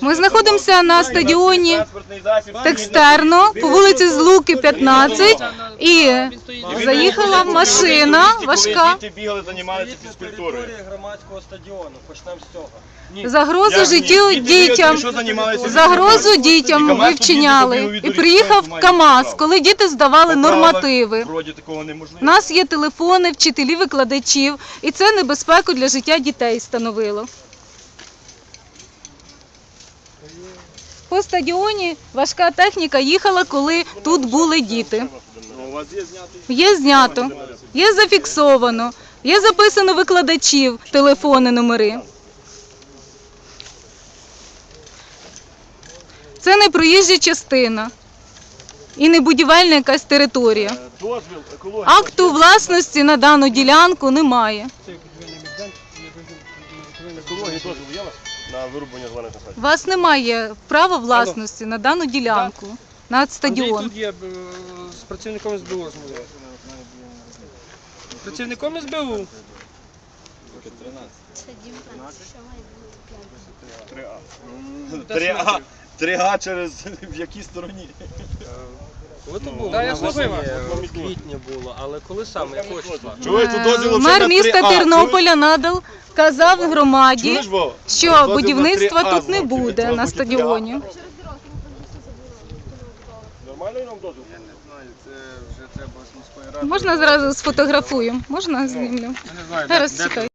Ми знаходимося на стадіоні. Текстерно по вулиці Злуки 15 і заїхала машина важка. Бігали, займалися фізкультурою. громадського стадіону. Почнемо з цього. Загрозу життю дітям. Загрозу дітям КамАЗ ви діти вчиняли. І приїхав КАМАЗ, коли діти здавали нормативи. Вроді такого неможливо. У нас є телефони, вчителі, викладачів, і це небезпеку для життя дітей становило. По стадіоні важка техніка їхала, коли тут були діти. Є знято, є зафіксовано, є записано викладачів, телефони, номери. Це не проїжджа частина і не будівельна якась територія. Акту власності на дану ділянку немає. Екологія дозвіл є у вас на вирубування зелених насаджень? У вас немає права власності на дану ділянку, на стадіон. тут є е, з працівником СБУ розмовляє. Працівником СБУ. 3А. 3А через в якій стороні? Коли то було? Да, я слухаю вас. В було, але коли саме, якого числа? Чуєте, Е, дозвіл Мер міста Тернополя надал казав громаді, Чуєш, Вова? що будівництва 3А тут не буде на стадіоні. 3А. Нормальний нам дозвіл? Я не знаю, це вже треба з міської ради. Можна зразу сфотографуємо? Можна знімлю? Я не знаю, де- Зараз де чекай.